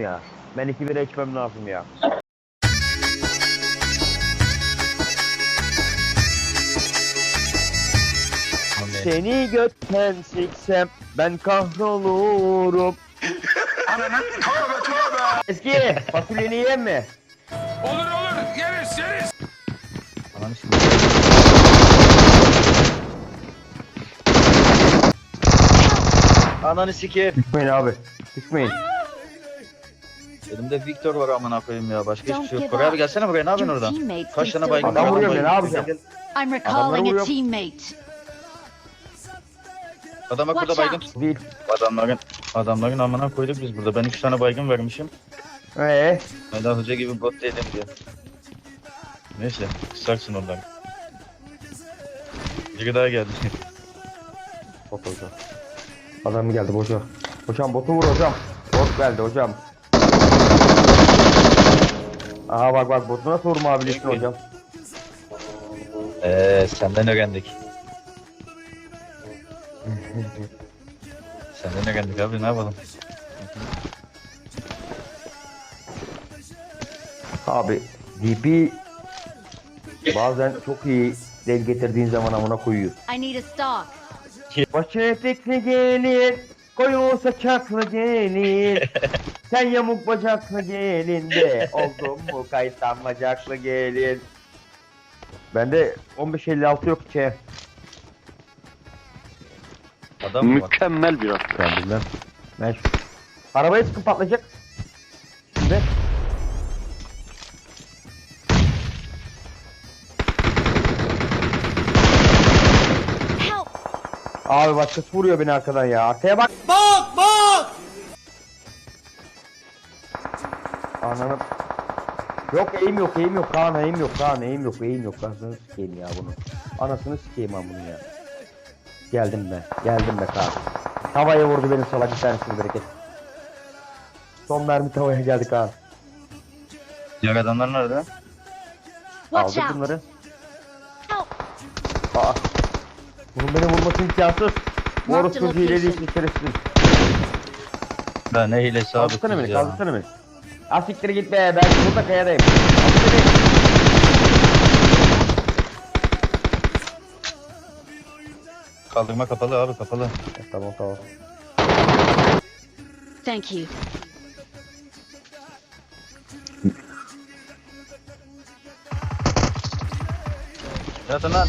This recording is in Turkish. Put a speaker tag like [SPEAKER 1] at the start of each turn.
[SPEAKER 1] ya. Ben iki bira içmem lazım ya. Seni götten siksem ben kahrolurum. Eski fasulyeni yiyeyim mi?
[SPEAKER 2] Olur olur yeriz yeriz.
[SPEAKER 3] Ananı şimdi. Ananı sikeyim.
[SPEAKER 1] Sıkmayın abi. Sıkmayın.
[SPEAKER 3] Elimde Victor var amına koyayım ya. Başka hiçbir şey yok. Koray abi gelsene buraya ne yapıyorsun
[SPEAKER 4] Your
[SPEAKER 3] orada?
[SPEAKER 4] teammates
[SPEAKER 3] Kaç
[SPEAKER 4] can
[SPEAKER 3] tane
[SPEAKER 4] still
[SPEAKER 3] baygın
[SPEAKER 1] Adam
[SPEAKER 3] var?
[SPEAKER 1] vuruyor
[SPEAKER 3] Baygın
[SPEAKER 1] beni, ne yapacağım?
[SPEAKER 3] Gel.
[SPEAKER 4] I'm recalling a
[SPEAKER 1] vuruyor.
[SPEAKER 4] teammate.
[SPEAKER 3] Adam bak burada
[SPEAKER 4] Watch
[SPEAKER 3] baygın.
[SPEAKER 1] Değil.
[SPEAKER 3] Adamların adamların amına koyduk biz burada. Ben 3 tane baygın vermişim.
[SPEAKER 1] Ee,
[SPEAKER 3] Hala hoca gibi bot değilim diyor. Neyse kısarsın onları. Biri daha geldi.
[SPEAKER 1] bot hocam. Adam geldi hocam. Hocam botu vur hocam. Bot geldi hocam. Aha bak bak botu nasıl vurma abiliyorsun hocam.
[SPEAKER 3] Eee senden öğrendik. senden öğrendik abi ne yapalım?
[SPEAKER 1] Abi DP bazen çok iyi del getirdiğin zaman amına koyuyor.
[SPEAKER 4] I need a stock.
[SPEAKER 1] Başı etekli gelin, koyu saçaklı gelin. Sen yamuk bacaklı gelin de oldun mu kaytan bacaklı gelin. Bende 15.56 yok ki.
[SPEAKER 3] Adam mı var?
[SPEAKER 5] Mükemmel bir at.
[SPEAKER 1] Ben bilmem. Ben şu... Arabaya patlayacak. Şimdi. Abi başkası vuruyor beni arkadan ya. Arkaya bak. Bak bak. Ananı. Yok eğim yok eğim yok Kaan eğim yok Kaan eğim yok eğim yok anasını sikeyim ya bunu. Anasını sikeyim ben bunu ya. Geldim be geldim be Kaan. Tavaya vurdu benim salak bir tanesini bereket. Son mermi tavaya geldi Kaan.
[SPEAKER 3] Diğer adamlar nerede?
[SPEAKER 4] Watch
[SPEAKER 1] Aldık
[SPEAKER 4] out!
[SPEAKER 1] bunları.
[SPEAKER 4] Help!
[SPEAKER 1] Aa. Bunun beni vurması imkansız. Orospu
[SPEAKER 4] location.
[SPEAKER 1] hileli şerefsiz.
[SPEAKER 3] Ben ne hilesi abi
[SPEAKER 1] Kaldırsana beni
[SPEAKER 3] ya.
[SPEAKER 1] kaldırsana beni. Asiktir git be ben burada kayadayım. Asiktir git.
[SPEAKER 3] Kaldırma kapalı abi kapalı.
[SPEAKER 1] E, Tamam tamam.
[SPEAKER 4] Thank you.
[SPEAKER 3] Yatın lan.